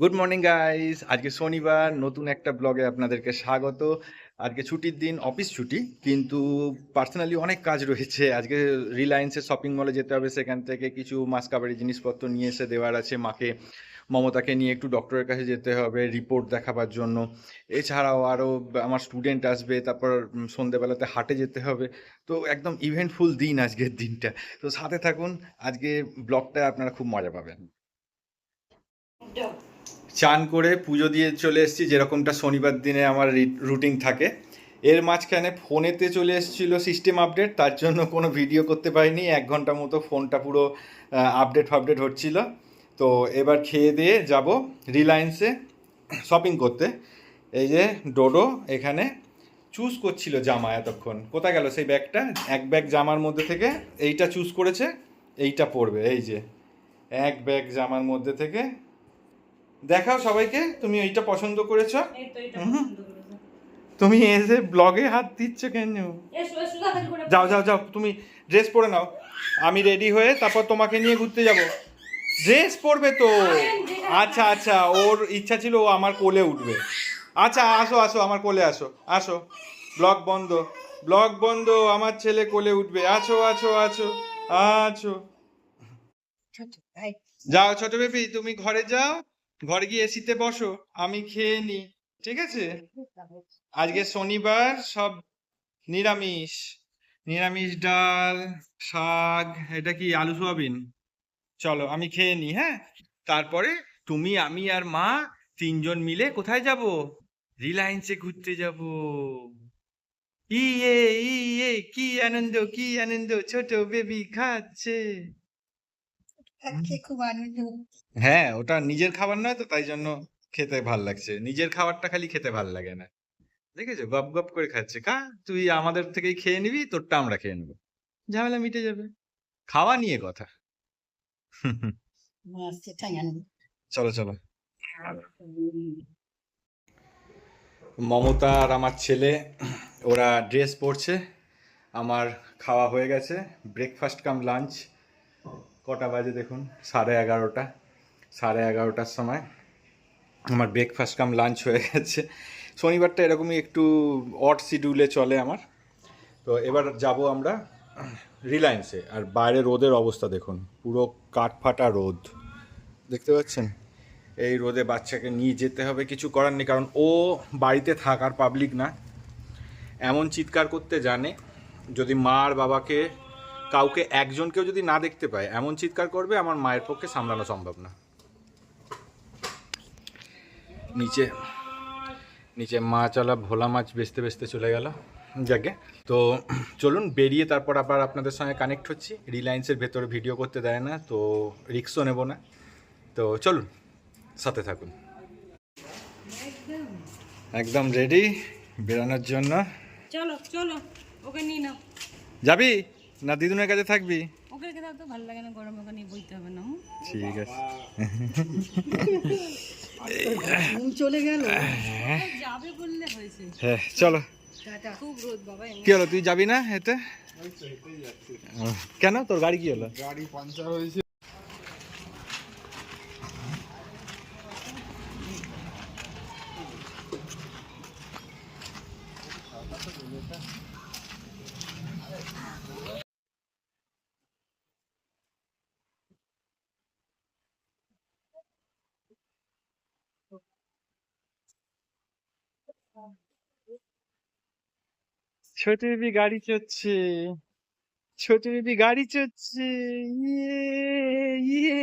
Good morning guys আজকে শনিবার, নতুন একটা ব্লগে আপনাদেরকে স্বাগত। আজকে ছুটির দিন, অফিস ছুটি, কিন্তু পার্সোনালি অনেক কাজ রয়েছে। আজকে রিলায়েন্সের শপিং মলে যেতে হবে, সেখান থেকে কিছু মাস কাবারি জিনিসপত্র নিয়ে এসে দেওয়ার আছে মাকে। মমতাকে নিয়ে একটু ডক্টরের কাছে যেতে হবে রিপোর্ট দেখাবার জন্য। এছাড়াও আরও আমার স্টুডেন্ট আসবে, তারপর সন্ধেবেলাতে হাটে যেতে হবে। তো একদম ইভেন্টফুল দিন আজকের দিনটা। তো সাথে থাকুন, আজকে ব্লগটা আপনারা খুব মজা পাবেন। চান করে পুজো দিয়ে চলে এসেছি, যেরকমটা শনিবার দিনে আমার রুটিন থাকে। এর মাঝখানে ফোনেতে চলে এসেছিল সিস্টেম আপডেট তার জন্য কোনো ভিডিও করতে পারিনি, এক ঘণ্টা মতো ফোনটা পুরো আপডেট ফাপডেট হচ্ছিল। তো এবার খেয়ে দিয়ে যাব রিলায়েন্সে শপিং করতে। এই যে ডোডো এখানে চুজ করছিল জামা এতক্ষণ। কোথায় গেল সেই ব্যাগটা এক ব্যাগ জামার মধ্যে থেকে এইটা চুজ করেছে, এইটা পড়বে এই যে। এক ব্যাগ জামার মধ্যে থেকে দেখাও সবাইকে তুমি এইটা পছন্দ করেছ। তুমি এসে ব্লগে হাত দিচ্ছ কেন? যাও যাও যাও তুমি ড্রেস পরে নাও। আমি রেডি হয়ে তারপর তোমাকে নিয়ে ঘুরতে যাব। ড্রেস পরবে তো। আচ্ছা আচ্ছা ওর ইচ্ছা ছিল ও আমার কোলে উঠবে। আচ্ছা আসো আসো আমার কোলে আসো আসো। ব্লগ বন্ধ ব্লগ বন্ধ আমার ছেলে কোলে উঠবে। আছো আছো আছো আছো। যাও ছোট বেবি তুমি ঘরে যাও। ঘরে গিয়ে এসিতে বসো, আমি খেয়ে নি ঠিক আছে? আজকে শনিবার, সব নিরামিষ। নিরামিষ ডাল, শাক, এটা কি আলু সোয়াবিন? চলো, আমি খেয়ে নি হ্যাঁ? তারপরে তুমি, আমি আর মা তিনজন মিলে কোথায় যাব? রিলায়েন্সে ঘুরতে যাব। ইয়ে ইয়ে কি আনন্দ কি আনন্দ, ছোট বেবি খাচ্ছে। খুব আনন্দ হ্যাঁ ওটা নিজের খাবার নয় তো তাই জন্য খেতে ভালো লাগছে। নিজের খাবারটা খালি খেতে ভালো লাগে না। দেখেছ? গপ গপ করে খাচ্ছে। খা তুই আমাদের থেকেই খেয়ে নিবি তোরটা আমরা খেয়ে নেব। ঝামেলা মিটে যাবে। খাওয়া নিয়ে কথা। চলো চলো। মমতা আর আমার ছেলে ওরা ড্রেস পরছে। আমার খাওয়া হয়ে গেছে। ব্রেকফাস্ট কাম লাঞ্চ কটা বাজে দেখুন? সাড়ে এগারোটা। সাড়ে এগারোটার সময় আমার ব্রেকফাস্ট কাম লাঞ্চ হয়ে গেছে। শনিবারটা এরকমই একটু অট শিডিউলে চলে আমার। তো এবার যাব আমরা রিলায়েন্সে আর বাইরে রোদের অবস্থা দেখুন। পুরো কাঠফাটা রোদ। দেখতে পাচ্ছেন? এই রোদে বাচ্চাকে নিয়ে যেতে হবে। কিছু করার নেই, কারণ ও বাড়িতে থাকার পাবলিক না। এমন চিৎকার করতে জানে, যদি মা আর বাবাকে কাউকে একজনকেও যদি না দেখতে পায় এমন চিৎকার করবে আমার মায়ের পক্ষে সামলানো সম্ভব না। নিচে নিচে মাছ আলা ভোলা মাছ বেচতে বেচতে চলে গেল। যাকে তো চলুন বেরিয়ে তারপর আবার আপনাদের সঙ্গে কানেক্ট হচ্ছি। রিলায়েন্সের ভেতরে ভিডিও করতে দেয় না তো রিক্সও নেব না। তো চলুন সাথে থাকুন। একদম রেডি বেরানোর জন্য। চলো চলো ওকে নিয়ে নাও। যাবি? না দিদুনের কাছে থাকবি? ওকে রেখে দাও তো ভালো লাগে না গরম ওখানে বইতে হবে না। হুম? ঠিক আছে। চলে গেল। যাবে বললে হয়েছে। হ্যাঁ চলো। টাটা। খুব রোদ বাবা এমনি। কি হলো তুই যাবি না এতে কেন? তোর গাড়ি কি হলো? গাড়ি পাঞ্চার হয়েছে। ছোট বেবি গাড়ি চড়ছে। ছোট বেবি গাড়ি চড়ছে। ইয়ে ইয়ে।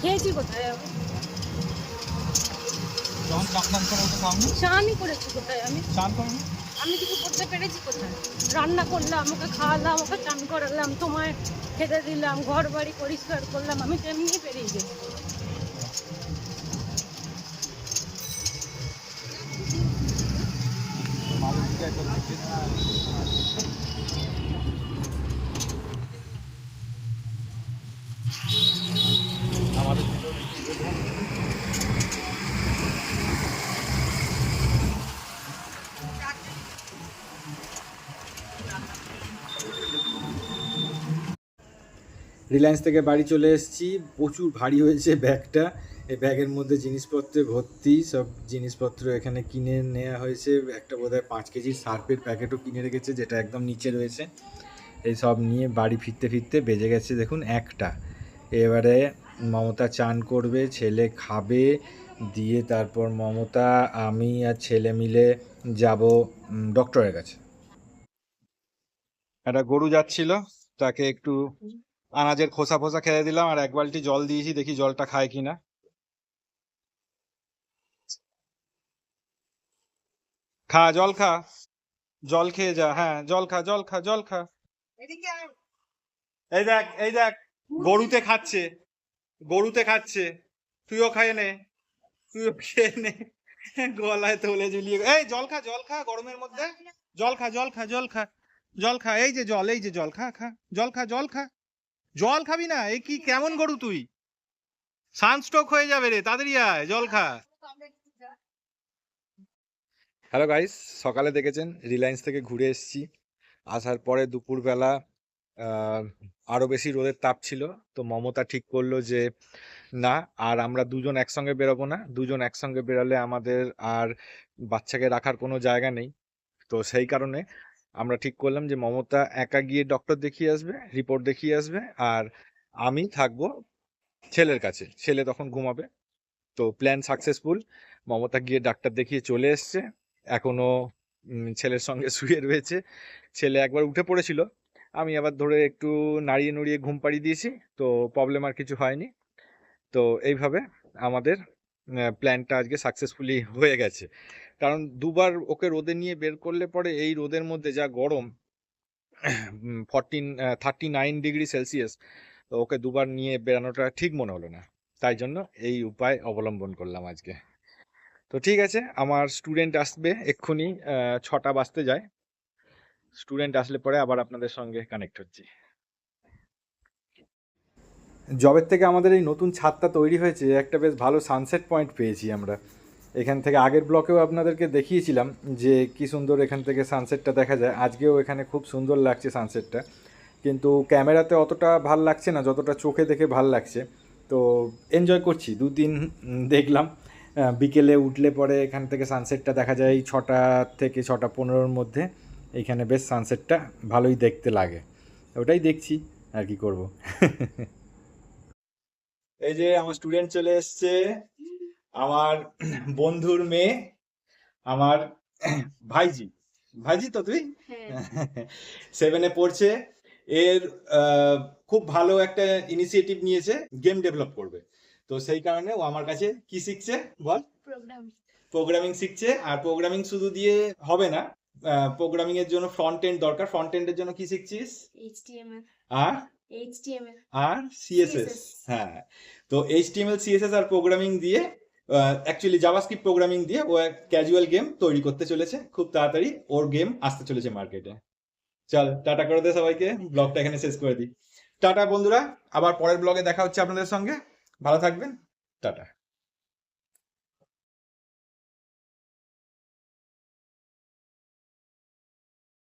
খেয়েছি কোথায় আমি? স্নানই করেছি কোথায় আমি? কিছু করতে পেরেছি কোথায়? রান্না করলাম আমাকে খাওয়ালাম আমাকে চান করালাম তোমায় খেতে দিলাম ঘর বাড়ি পরিষ্কার করলাম আমি তেমনি পেরিয়ে গেছি। রিলায়েন্স থেকে বাড়ি চলে এসেছি। প্রচুর ভারী হয়েছে ব্যাগটা। এই ব্যাগের মধ্যে জিনিসপত্রে, ভর্তি, সব জিনিসপত্র এখানে কিনে নেওয়া হয়েছে। একটা বোধহয় পাঁচ কেজির সার্ফের প্যাকেটও কিনে রেখেছে, যেটা একদম নিচে রয়েছে। এই সব নিয়ে বাড়ি ফিরতে ফিরতে বেজে গেছে দেখুন একটা। এবারে মমতা চান করবে, ছেলে খাবে, দিয়ে তারপর মমতা, আমি আর ছেলে মিলে যাব ডক্টরের কাছে। একটা গরু যাচ্ছিল, তাকে একটু আনাজের খোসা ফোসা খেয়ে দিলাম আর এক বালটি জল দিয়েছি দেখি জলটা খায় কিনা। খা জল খা। জল খেয়ে যা হ্যাঁ জল খা জল খা জল খা। এই দেখ এই দেখ গরুতে খাচ্ছে গরুতে খাচ্ছে। তুইও খাইয়ে নে তুইও খেয়ে নে। গলায় তোলে ঝুলিয়ে এই জল খা জল খা গরমের মধ্যে। জল খা জল খা জল খা জল খা। এই যে জল এই যে জল খা খা। জল খা জল খা। জল খাবি না? এই কি কেমন গরু তুই? সানস্ট্রোক হয়ে যাবে রে তাড়াতাড়ি আয় জল খা। হ্যালো গাইস সকালে দেখেছেন রিলায়েন্স থেকে ঘুরে এসেছি। আসার পরে দুপুরবেলা আহ, আরও বেশি রোদের তাপ ছিল তো মমতা ঠিক করল যে না আর আমরা দুজন একসঙ্গে বেরোবো না। দুজন একসঙ্গে বেরোলে আমাদের আর বাচ্চাকে রাখার কোনো জায়গা নেই। তো সেই কারণে আমরা ঠিক করলাম যে মমতা একা গিয়ে ডক্টর দেখিয়ে আসবে রিপোর্ট দেখিয়ে আসবে আর আমি থাকব ছেলের কাছে। ছেলে তখন ঘুমাবে। তো প্ল্যান সাকসেসফুল মমতা গিয়ে ডাক্তার দেখিয়ে চলে এসছে। এখনও ছেলের সঙ্গে শুয়ে রয়েছে। ছেলে একবার উঠে পড়েছিল। আমি আবার ধরে একটু নাড়িয়ে নড়িয়ে ঘুম পাড়িয়ে দিয়েছি। তো প্রবলেম আর কিছু হয়নি। তো এইভাবে আমাদের প্ল্যানটা আজকে সাকসেসফুলি হয়ে গেছে। কারণ দুবার ওকে রোদে নিয়ে বের করলে পরে এই রোদের মধ্যে যা গরম fourteen thirty nine degree Celsius তো ওকে দুবার নিয়ে বেরানোটা ঠিক মনে হলো না। তাই জন্য এই উপায় অবলম্বন করলাম আজকে। তো ঠিক আছে, আমার স্টুডেন্ট আসবে এক্ষুনি ছটা বাজতে যায়। স্টুডেন্ট আসলে পরে আবার আপনাদের সঙ্গে কানেক্ট হচ্ছি। জবের থেকে আমাদের এই নতুন ছাদটা তৈরি হয়েছে, একটা বেশ ভালো সানসেট পয়েন্ট পেয়েছি আমরা। এখান থেকে আগের ব্লকেও আপনাদেরকে দেখিয়েছিলাম যে কি সুন্দর এখান থেকে সানসেটটা দেখা যায়। আজকেও এখানে খুব সুন্দর লাগছে সানসেটটা কিন্তু ক্যামেরাতে অতটা ভালো লাগছে না, যতটা চোখে দেখে ভালো লাগছে। তো এনজয় করছি, দুদিন দেখলাম। বিকেলে উঠলে পরে এখান থেকে সানসেটটা দেখা যায় এই ছটা থেকে ছটা পনেরোর মধ্যে। এইখানে বেশ সানসেটটা ভালোই দেখতে লাগে। ওটাই দেখছি, আর কি করব। এই যে আমার স্টুডেন্ট চলে এসছে। আমার বন্ধুর মেয়ে আমার ভাইজি। ভাইজি তো তুই? সেভেনে পড়ছে। এর খুব ভালো একটা ইনিশিয়েটিভ নিয়েছে গেম ডেভেলপ করবে। তো সেই কারণে ও আমার কাছে কি শিখছে বল? প্রোগ্রাম শিখছে আর প্রোগ্রামিং শুধু দিয়ে হবে না প্রোগ্রামিং এর জন্য ফ্রন্ট এন্ড দরকার। ফ্রন্ট এন্ডের জন্য কি শিখছিস? এইচটিএমএল আর? এইচটিএমএল আর সিএসএস হ্যাঁ। তো এইচটিএমএল সিএসএস আর প্রোগ্রামিং দিয়ে অ্যাকচুয়ালি জাভাস্ক্রিপ্ট প্রোগ্রামিং দিয়ে ও এক ক্যাজুয়াল গেম তৈরি করতে চলেছে। খুব তাড়াতাড়ি ওর গেম আসতে চলেছে মার্কেটে চল, টাটা করে দে সবাইকে ব্লগটা এখানে শেষ করে দিই। টাটা বন্ধুরা, আবার পরের ব্লগে দেখা হচ্ছে আপনাদের সঙ্গে। ভালো থাকবেন, টাটা।